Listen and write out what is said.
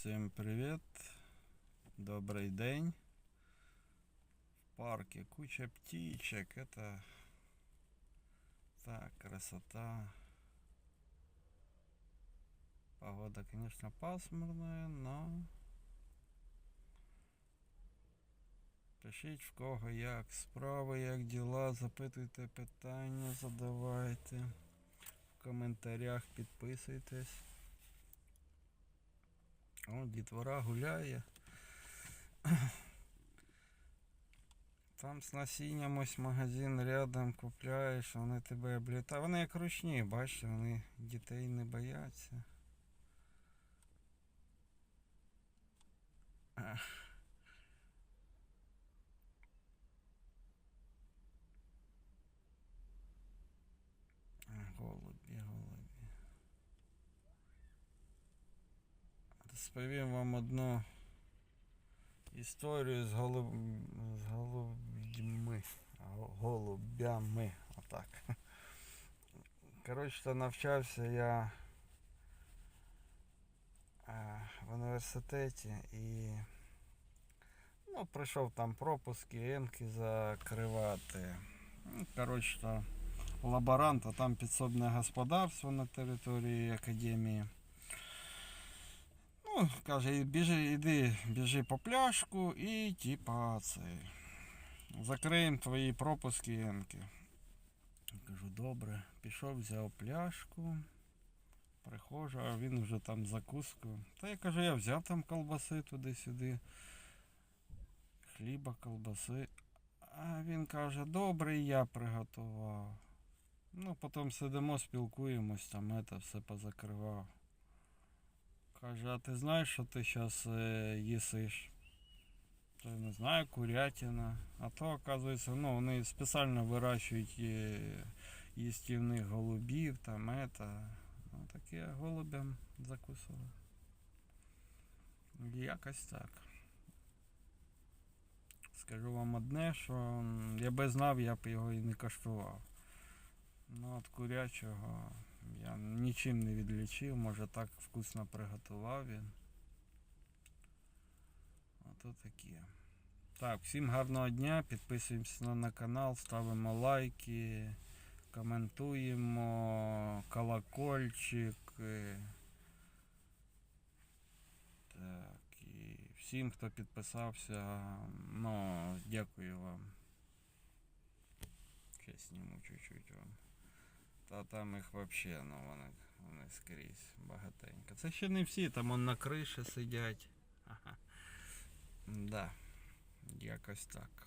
Всім привіт. Добрий день. В парке куча птичек. Это так, красота. Погода, конечно, пасмурная, но пишіть в кого як справи, як діла, запитуйте питання, задавайте. В коментарях підписуйтесь. О, дітвора гуляє. Там з насінням ось магазин рядом купляєш, вони тебе облітають. Вони як ручні, бачиш, вони дітей не бояться. Розповім вам одну історію з, голуб... з голубями. Голубями. Отак. Коротше, навчався я е, в університеті і ну, прийшов там пропуски, енки закривати. Ну, Коротше, лаборант, а там підсобне господарство на території академії. Каже, біжи, іди, біжи по пляшку і типа цей. Закриємо твої пропуски енки. Кажу, добре. Пішов, взяв пляшку. Приходжу, а він вже там закуску. Та я кажу, я взяв там колбаси туди-сюди. Хліба, колбаси. А він каже, добре, я приготував. Ну, потім сидимо, спілкуємось, там це все позакривав. Каже, а ти знаєш, що ти зараз е, їсиш? Я не знаю, курятина. А то, оказується, ну, вони спеціально вирощують е, їстівних голубів, там это. Ну, таке голубям закусували. Якось так. Скажу вам одне, що я би знав, я б його і не коштував. Ну, от курячого я нічим не відлічив, може так вкусно приготував він. Ото таке. Так, всім гарного дня, підписуємося на, на канал, ставимо лайки, коментуємо, колокольчик. Так, і всім, хто підписався, ну, дякую вам. Ще зніму чуть-чуть вам. Та там їх взагалі, ну вони, вони скрізь багатенько. Це ще не всі, там он на криші сидять. Ага. Да, якось так.